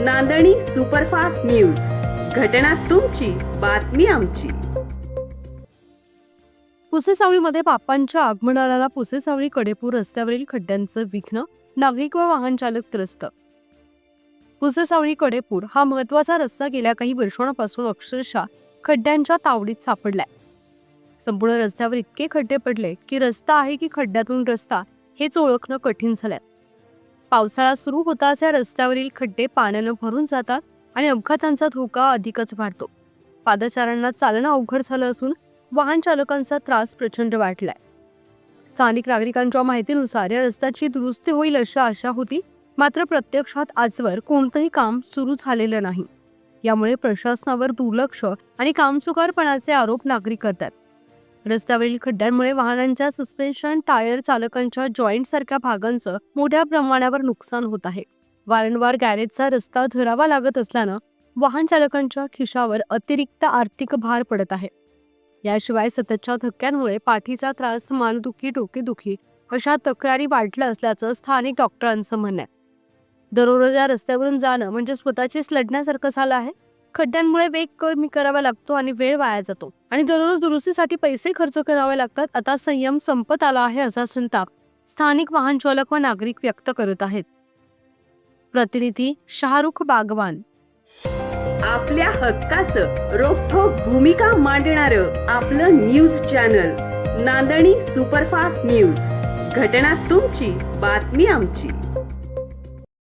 नांदणी superfast news. घटना तुमची बातमी आमची. पुसेसावळीमध्ये बाप्पांच्या आगमनाला पुसेसावळी कडेपूर रस्त्यावरील खड्ड्यांचं विघ्न नागरिक व वाहन चालक त्रस्त. पुसेसावळी कडेपूर हा महत्त्वाचा रस्ता गेल्या काही वर्षांपासून अक्षरशः खड्ड्यांच्या तावडीत सापडलाय. संपूर्ण रस्त्यावर इतके खड्डे पडले की रस्ता आहे की खड्ड्यातून रस्ता हेच ओळखणं कठीण झालंय. पावसाळा सुरू होताच या रस्त्यावरील खड्डे पाण्यानं भरून जातात आणि अपघातांचा धोका अधिकच वाढतो. पादचाऱ्यांना चालणं अवघड झालं असून वाहन चालकांचा त्रास प्रचंड वाढलाय. स्थानिक नागरिकांच्या माहितीनुसार या रस्त्याची दुरुस्ती होईल अशी आशा होती मात्र प्रत्यक्षात आजवर कोणतंही काम सुरू झालेलं नाही. यामुळे प्रशासनावर दुर्लक्ष आणि कामचुकारपणाचे आरोप नागरिक करतात. रस्त्यावरील खड्ड्यांमुळे वाहनांच्या सस्पेन्शन टायर चालकांच्या जॉईंट सारख्या भागांचं मोठ्या प्रमाणावर नुकसान होत आहे. वारंवार गॅरेजचा रस्ता धरावा लागत असल्यानं वाहन चालकांच्या खिशावर अतिरिक्त आर्थिक भार पडत आहे. याशिवाय सततच्या धक्क्यांमुळे पाठीचा त्रास मानदुखी डोकेदुखी अशा तक्रारी वाढल्या असल्याचं स्थानिक डॉक्टरांचं म्हणणं आहे. दररोज या रस्त्यावरून जाणं म्हणजे स्वतःचीच लढण्यासारखं झालं आहे? खड्ड्यांमुळे वेग कमी करावा लागतो आणि वेळ वाया जातो. आणि दररोज दुरुस्तीसाठी पैसे खर्च करावे लागतात. आता संयम संपत आला आहे असा संताप स्थानिक वाहन चालक व नागरिक व्यक्त करत आहेत. प्रतिनिधी शाहरुख बागवान. आपल्या हक्काचं रोखठोक भूमिका मांडणार आपलं न्यूज चॅनल नांदणी सुपरफास्ट न्यूज. घटना तुमची बातमी आमची.